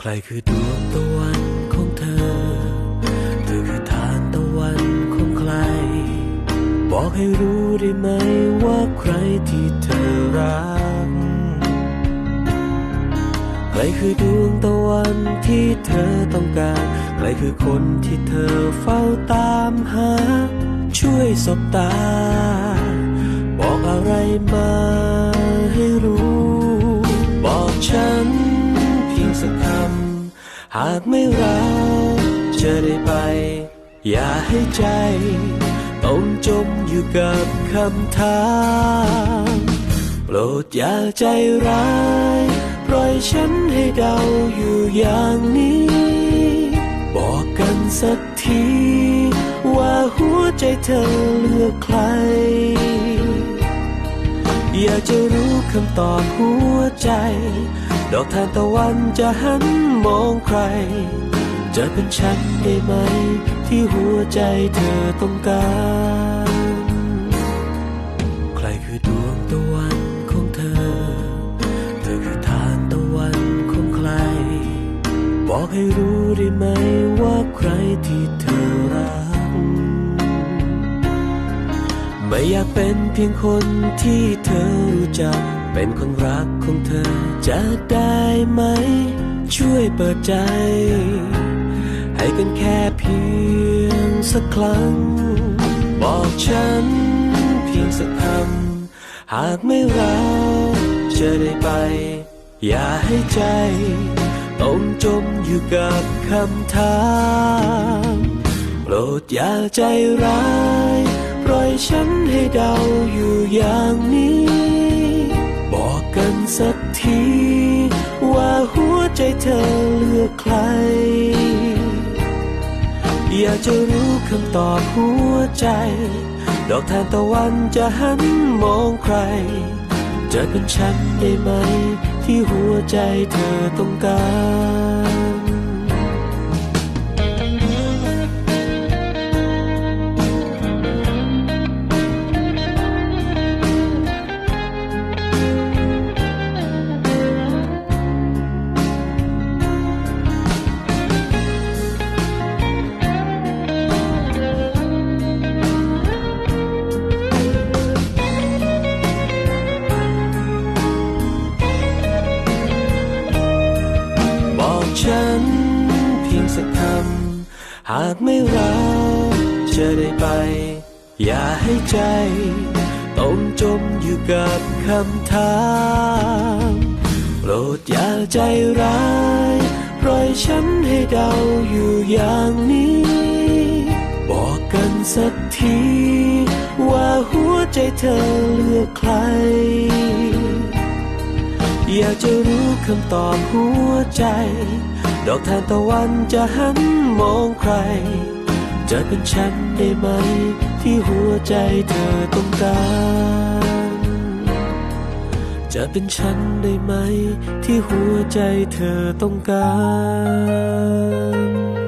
ใครคือดวงตะวันของเธอ เธอคือทานตะวันของใคร บอกให้รู้ได้ไหมว่าใครที่เธอรัก ใครคือดวงตะวันที่เธอต้องการ ใครคือคนที่เธอเฝ้าตามหา ช่วยสบตา บอกอะไรมา เพียงสักคำหากไม่รักจะได้ไป อย่าให้ใจ ต้องจมอยู่กับคำถามโปรดอย่าใจร้าย ปล่อยฉันให้เดาอยู่อย่างนี้ บอกกันสักที ว่าหัวใจเธอเลือกใคร อยากจะรู้คำตอบหัวใจ ดอกทานตะวันจะหันมองใคร จะเป็นฉันได้ไหม ที่หัวใจเธอต้องการ ใครคือดวงตะวันของเธอ เธอคือทานตะวันของใคร บอกให้รู้ได้ไหมว่าใครที่เธอรักไม่อยากเป็นเพียงคนที่เธอรู้จัก เป็นคนรักของเธอจะได้ไหม ช่วยเปิดใจ ให้กันแค่เพียงสักครั้ง บอกฉันเพียงสักคำหากไม่รักจะได้ไป อย่าให้ใจ ต้องจมอยู่กับคำถามโปรดอย่าใจร้าย ปล่อยฉันให้เดาอยู่อย่างนี้ สักที ว่าหัวใจเธอเลือกใคร อยากจะรู้คำตอบหัวใจ ดอกทานตะวันจะหันมองใคร จะเป็นฉันได้ไหม ที่หัวใจเธอต้องการ ฉันเพียงสักคำหากไม่รักจะได้ไป อย่าให้ใจต้องจมอยู่กับคำถามโปรดอย่าใจร้ายปล่อยฉันให้เดาอยู่อย่างนี้ บอกกันสักที ว่าหัวใจเธอเลือกใคร อยากจะรู้คำตอบหัวใจ ดอกทานตะวันจะหันมองใคร จะเป็นฉันได้ไหม ที่หัวใจเธอต้องการ จะเป็นฉันได้ไหม ที่หัวใจเธอต้องการ